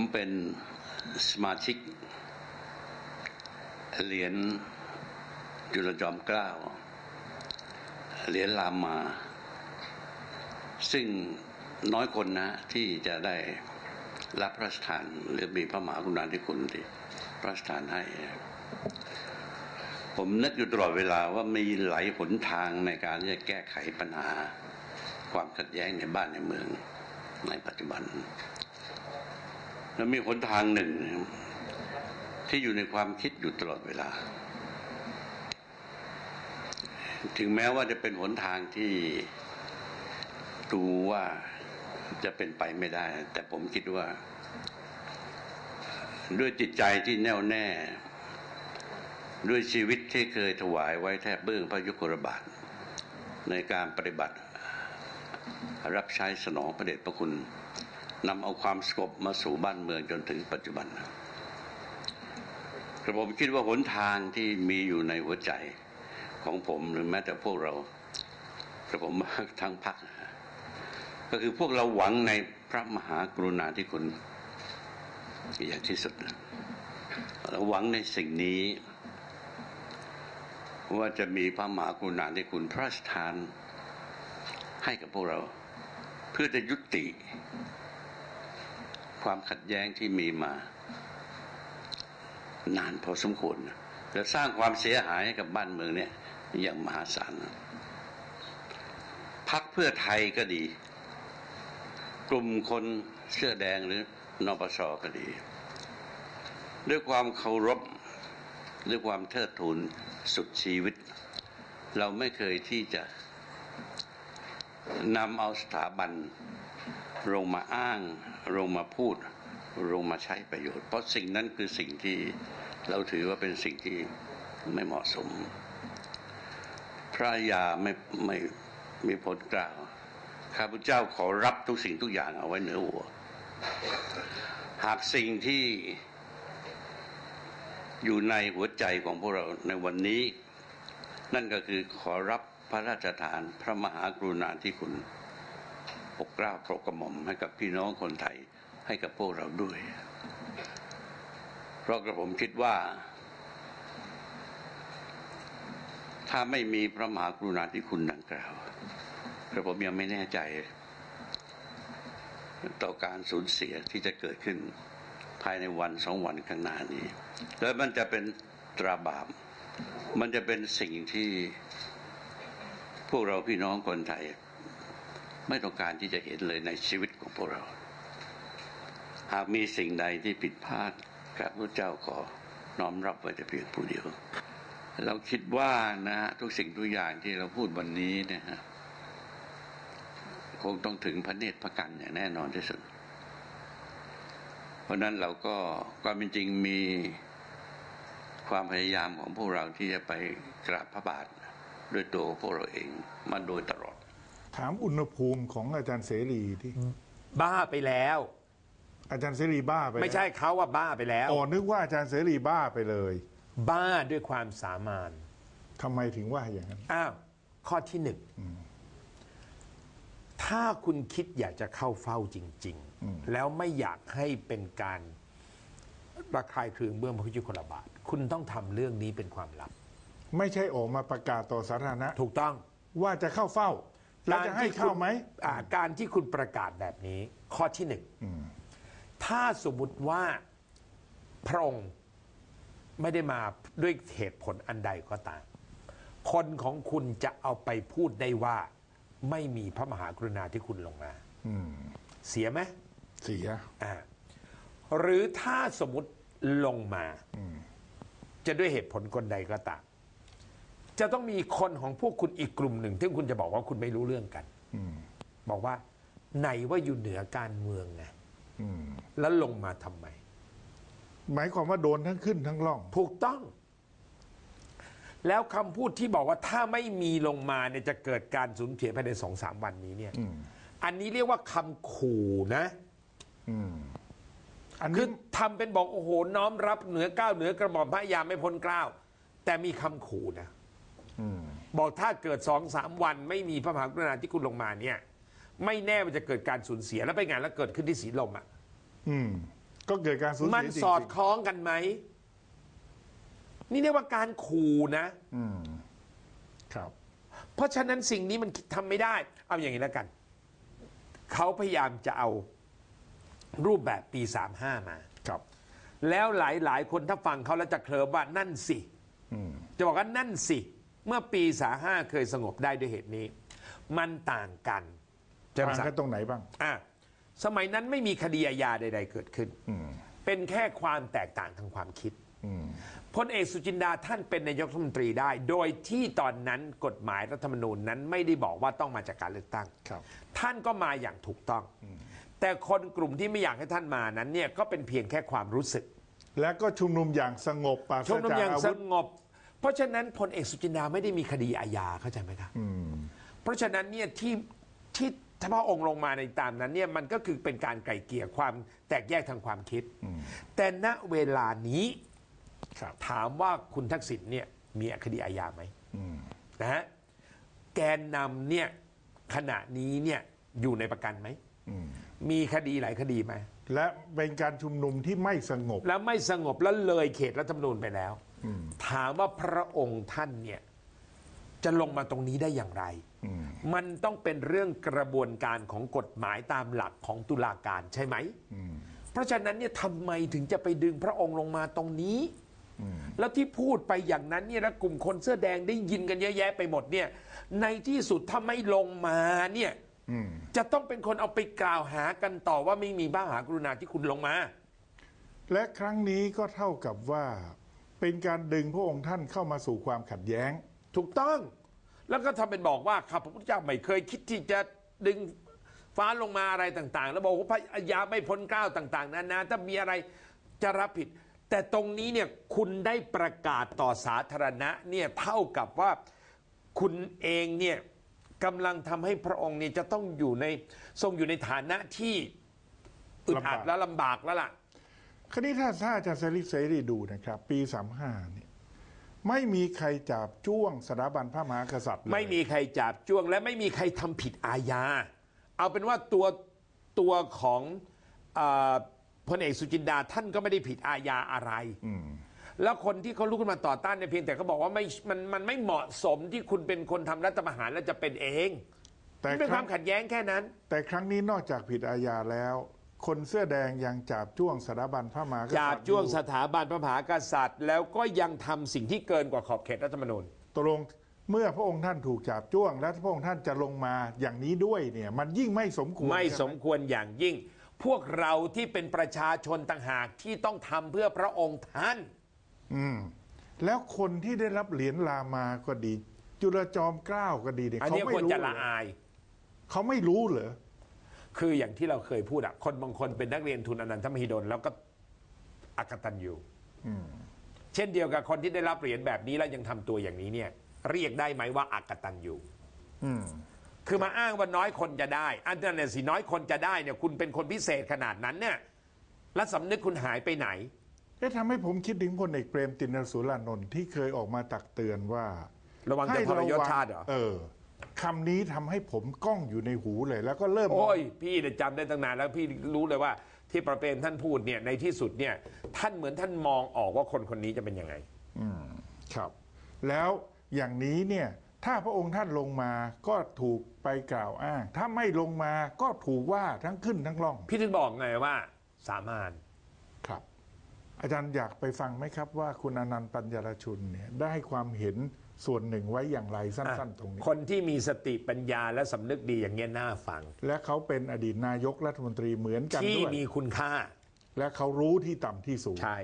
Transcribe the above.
ผมเป็นสมาชิก เหรียญจุลจอมเกล้าเหรียญรามา ซึ่งน้อยคนนะที่จะได้รับพระราชทานหรือมีพระมหากรุณาธิคุณที่พระราชทานให้ ผมนึกอยู่ตลอดเวลาว่ามีหลายหนทางในการที่จะแก้ไขปัญหา ความขัดแย้งในบ้านในเมืองในปัจจุบัน แล้วมีหนทางหนึ่ง ที่อยู่ในความคิดอยู่ตลอดเวลา ถึงแม้ว่าจะเป็นหนทางที่ดูว่าจะเป็นไปไม่ได้ แต่ผมคิดว่า ด้วยจิตใจที่แน่วแน่ ด้วยชีวิตที่เคยถวายไว้แทบเบื้องพระยุคลบาท ในการปฏิบัติ รับใช้สนองพระเดชพระคุณ นำเอาความสงบมาสู่บ้านเมืองจนถึงปัจจุบันกระผมคิดว่าหนทางที่มีอยู่ในหัวใจของผมหรือแม้แต่พวกเรากระผมทั้งพักก็คือพวกเราหวังในพระมหากรุณาธิคุณอย่างที่สุดเราหวังในสิ่งนี้ ว่าจะมีพระมหากรุณาธิคุณพระราชทานให้กับพวกเรา เพื่อจะยุติ ความขัดแย้งที่มีมา นานพอสมควรจะสร้างความเสียหายให้กับบ้านเมืองเนี่ยอย่างมหาศาลพักเพื่อไทยก็ดี กลุ่มคนเสื้อแดงหรือนปชก็ดี ด้วยความเคารพด้วยความเทิดทูนสุดชีวิต เราไม่เคยที่จะนำเอาสถาบัน ลงมาอ้างลงมาพูดลงมาใช้ประโยชน์ เพราะสิ่งนั้นคือสิ่งที่เราถือว่าเป็นสิ่งที่ไม่เหมาะสม พระยาไม่ไม่มีผลกล่าวข้าพเจ้าขอรับทุกสิ่งทุกอย่างเอาไว้เหนือหัว หากสิ่งที่อยู่ในหัวใจของพวกเราในวันนี้ นั่นก็คือขอรับพระราชทานพระมหากรุณาธิคุณ ปกกล้าปกกระหม่อมให้กับพี่น้องคนไทยให้กับพวกเราด้วย เพราะกระผมคิดว่า ถ้าไม่มีพระมหากรุณาธิคุณดังกล่าวกระผมยังไม่แน่ใจ ต่อการสูญเสียที่จะเกิดขึ้นภายในวันสองวันข้างหน้านี้ แล้วมันจะเป็นตราบาปมันจะเป็นสิ่งที่พวกเราพี่น้องคนไทย ไม่ต้องการที่จะเห็นเลยในชีวิตของพวกเรา หากมีสิ่งใดที่ผิดพลาดข้าพเจ้าขอน้อมรับไว้แต่เพียงผู้เดียว เราคิดว่านะ ทุกสิ่งทุกอย่างที่เราพูดวันนี้นะฮะคงต้องถึงพระเนตรพระกันอย่างแน่นอนที่สุด เพราะนั้นเราก็ความเป็นจริงมีความพยายามของพวกเราที่จะไปกราบพระบาทด้วยตัวพวกเราเองมาโดยต ถามอุณหภูมิของอาจารย์เสรีที่บ้าไปแล้ว อาจารย์เสรีบ้าไปแล้วไม่ใช่เขาว่าบ้าไปแล้วอ๋อนึกว่าอาจารย์เสรีบ้าไปเลย บ้าด้วยความสามานทำไมถึงว่าอย่างนั้นอ้าวข้อที่หนึ่งถ้าคุณคิดอยากจะเข้าเฝ้าจริง ๆ แล้วไม่อยากให้เป็นการระคายเคืองเบื้องพระยุคลบาท คุณต้องทำเรื่องนี้เป็นความลับ ไม่ใช่ออกมาประกาศต่อสาธารณะ ถูกต้องว่าจะเข้าเฝ้า แล้วจะให้เข้าไหมคุณอ่าการที่คุณประกาศแบบนี้ ข้อที่หนึ่งถ้าสมมุติว่าพระองค์ไม่ได้มาด้วยเหตุผลอันใดก็ตาม คนของคุณจะเอาไปพูดได้ว่า ไม่มีพระมหากรุณาธิคุณลงมาอืมเสียไหมเสียอ่าหรือถ้าสมมติลงมา จะด้วยเหตุผลคนใดก็ตาม จะต้องมีคนของพวกคุณอีกกลุ่มหนึ่งที่คุณจะบอกว่าคุณไม่รู้เรื่องกัน อืมบอกว่าไหนว่าอยู่เหนือการเมืองไงอืมแล้วลงมาทำไม หมายความว่าโดนทั้งขึ้นทั้งล่อง ถูกต้อง แล้วคำพูดที่บอกว่าถ้าไม่มีลงมาเนี่ยจะเกิดการสูญเสียภายในสองสามวันนี้เนี่ย อืม อันนี้เรียกว่าคำขู่นะ อืม อันคืนี้อทำเป็นบอกโอ้โหน้อมรับเหนือก้าวเหนือกระหม่อมพระยาไม่พ้นเกล้าวแต่มีคำขู่นะอืม บอกถ้าเกิดสองสามวันไม่มีพระมหากรุณาธิคุณลงมาเนี่ย ไม่แน่มันจะเกิดการสูญเสียแล้วไปนไงานแล้วเกิดขึ้นที่สีลมอะอืม ก็เกิดการสูญมันเสียจริงสอดคล้องกันไหม นี่เรียกว่าการขู่นะๆอืม ครับ เพราะฉะนั้นสิ่งนี้มันทำไม่ได้ เอาอย่างนี้แล้วกัน เขาพยายามจะเอารูปแบบปี35มา ครับ แล้วหลายๆคนถ้าฟังเขาแล้วจะเคลิมว่านั่นสิอืมจะบอกว่านั่นสิ เมื่อปีสาห้าเคยสงบได้ด้วยเหตุนี้ มันต่างกันเจมต่างสักกันตรงไหนบ้าง อะสมัยนั้นไม่มีคดีอาญาใด ๆ เกิดขึ้น อืมเป็นแค่ความแตกต่างทางความคิด อืมพลเอกสุจินดาท่านเป็นนายกรัฐมนตรีได้ โดยที่ตอนนั้นกฎหมายรัฐธรรมนูญนั้นไม่ได้บอกว่าต้องมาจากการเลือกตั้ง ครับ ท่านก็มาอย่างถูกต้อง แต่คนกลุ่มที่ไม่อยากให้ท่านมานั้นเนี่ยก็เป็นเพียงแค่ความรู้สึกและก็ชุมนุมอย่างสงบปราศชุมนุมจากอย่างอาสวุธงบ เพราะฉะนั้นพลเอกสุจินดาไม่ได้มีคดีอาญาเข้าใจไหมครับอืมเพราะฉะนั้นเนี่ยที่ที่ถ้าพระองค์ลงมาในตามนั้นเนี่ยมันก็คือเป็นการไกล่เกลี่ยความแตกแยกทางความคิด แต่ณเวลานี้ครับถามว่าคุณทักษิณเนี่ยมีคดีอาญาไหมอืมนะฮะแกนนำเนี่ยขณะนี้เนี่ยอยู่ในประกันไหมอืมมีคดีหลายคดีไหมและเป็นการชุมนุมที่ไม่สงบ แล้วไม่สงบแล้วเลยเขตรัฐธรรมนูญไปแล้ว ถามว่าพระองค์ท่านเนี่ยจะลงมาตรงนี้ได้อย่างไร อืม มันต้องเป็นเรื่องกระบวนการของกฎหมายตามหลักของตุลาการใช่ไหม อืม เพราะฉะนั้นเนี่ยทำไมถึงจะไปดึงพระองค์ลงมาตรงนี้แล้วที่พูดไปอย่างนั้นเนี่ยนะกลุ่มคนเสื้อแดงได้ยินกันเยอะแยะไปหมดเนี่ย ในที่สุดถ้าไม่ลงมาเนี่ยอืม จะต้องเป็นคนเอาไปกล่าวหากันต่อว่าไม่มีบ้าหากรุณาที่คุณลงมา และครั้งนี้ก็เท่ากับว่า เป็นการดึงพระองค์ท่านเข้ามาสู่ความขัดแย้ง ถูกต้อง แล้วก็ทำเป็นบอกว่าข้าพระพุทธเจ้าไม่เคยคิดที่จะดึงฟ้าลงมาอะไรต่างๆ แล้วบอกว่าพระยาไม่พ้นเกล้าวต่าง ๆนานาถ้ามีอะไรจะรับผิด แต่ตรงนี้เนี่ยคุณได้ประกาศต่อสาธารณะเนี่ยเท่ากับว่าคุณเองเนี่ยกำลังทำให้พระองค์เนี่ยจะต้องอยู่ในทรงอยู่ในฐานะที่อึดอัดและลำบากแล้วล่ะ คราวนี้ถ้าถ้าอาจารย์เสรีเสรีดูนะครับ ปีสามห้าเนี่ยไม่มีใครจับจ้วงสถาบันพระมหากษัตริย์เลยไม่มีใครจับจ้วง และไม่มีใครทำผิดอาญา เอาเป็นว่าตัวตัวของอาพลเอกสุจินดาท่านก็ไม่ได้ผิดอาญาอะไร อืม แล้วคนที่เขาลุกขึ้นมาต่อต้านเนี่ยเพียงแต่เขาบอกว่าไม่มันมันไม่เหมาะสมที่คุณเป็นคนทำรัฐประหารแล้วจะเป็นเองแต่มันเป็นคครั้วางมขัดแย้งแค่นั้น แต่ครั้งนี้นอกจากผิดอาญาแล้ว คนเสื้อแดงยังจับจ้วงสถาบันพระมหากษัตริย์จาบจ้วงอยู่สถาบันพระมหากษัตริย์ แล้วก็ยังทำสิ่งที่เกินกว่าขอบเขตรัฐธรรมนูญ ตกลงเมื่อพระองค์ท่านถูกจับจ้วง และพระองค์ท่านจะลงมาอย่างนี้ด้วยเนี่ย มันยิ่งไม่สมควรไม่ใช่หสมควรอย่างยิ่ง พวกเราที่เป็นประชาชนต่างหากที่ต้องทำเพื่อพระองค์ท่าน อืมแล้วคนที่ได้รับเหรียญลามาก็ดี จุลจอมเกล้าก็ดีเนี่ยอันเขานี้ไม่ควรรู้จะเหรละออาย เขาไม่รู้เหรอ คืออย่างที่เราเคยพูดอะคนบางคนเป็นนักเรียนทุนอนันทมหิดลแล้วก็อักตันอยู่เช่นเดียวกับคนที่ได้รับเหรียญแบบนี้แล้วยังทำตัวอย่างนี้เนี่ย เรียกได้ไหมว่าอักตันอยู่อืมคือมาอ้างว่าน้อยคนจะได้อันนั้นนะสิน้อยคนจะได้เนี่ย คุณเป็นคนพิเศษขนาดนั้นเนี่ยแล้วสำนึกคุณหายไปไหนเอ๊ะทำให้ผมคิดถึงพลเอกเปรมตินสุรานนท์ที่เคยออกมาตักเตือนว่า ระวังจะทรยศชาติเหรอเออ คำนี้ทำให้ผมก้องอยู่ในหูเลย แล้วก็เริ่ม โอ้ย พี่เนี่ยจำได้ตั้งนานแล้วพี่รู้เลยว่าที่ประเปรมท่านพูดเนี่ยในที่สุดเนี่ย ท่านเหมือนท่านมองออกว่าคนคนนี้จะเป็นยังไงครับ แล้วอย่างนี้เนี่ยถ้าพระองค์ท่านลงมาก็ถูกไปกล่าวอ้าง ถ้าไม่ลงมาก็ถูกว่าทั้งขึ้นทั้งล่อง พี่ถึงบอกไงว่า สามารถครับ อาจารย์อยากไปฟังไหมครับว่าคุณอนันต์ปัญญารชุนเนี่ยได้ให้ความเห็นส่วนหนึ่งไว้อย่างไรสั้น ๆ ตรงนี้ คนที่มีสติปัญญาและสำนึกดีอย่างเงี้ยน่าฟัง และเขาเป็นอดีตนายกรัฐมนตรีเหมือนกันที่ด้วยมีคุณค่า และเขารู้ที่ต่ำที่สูง ใช่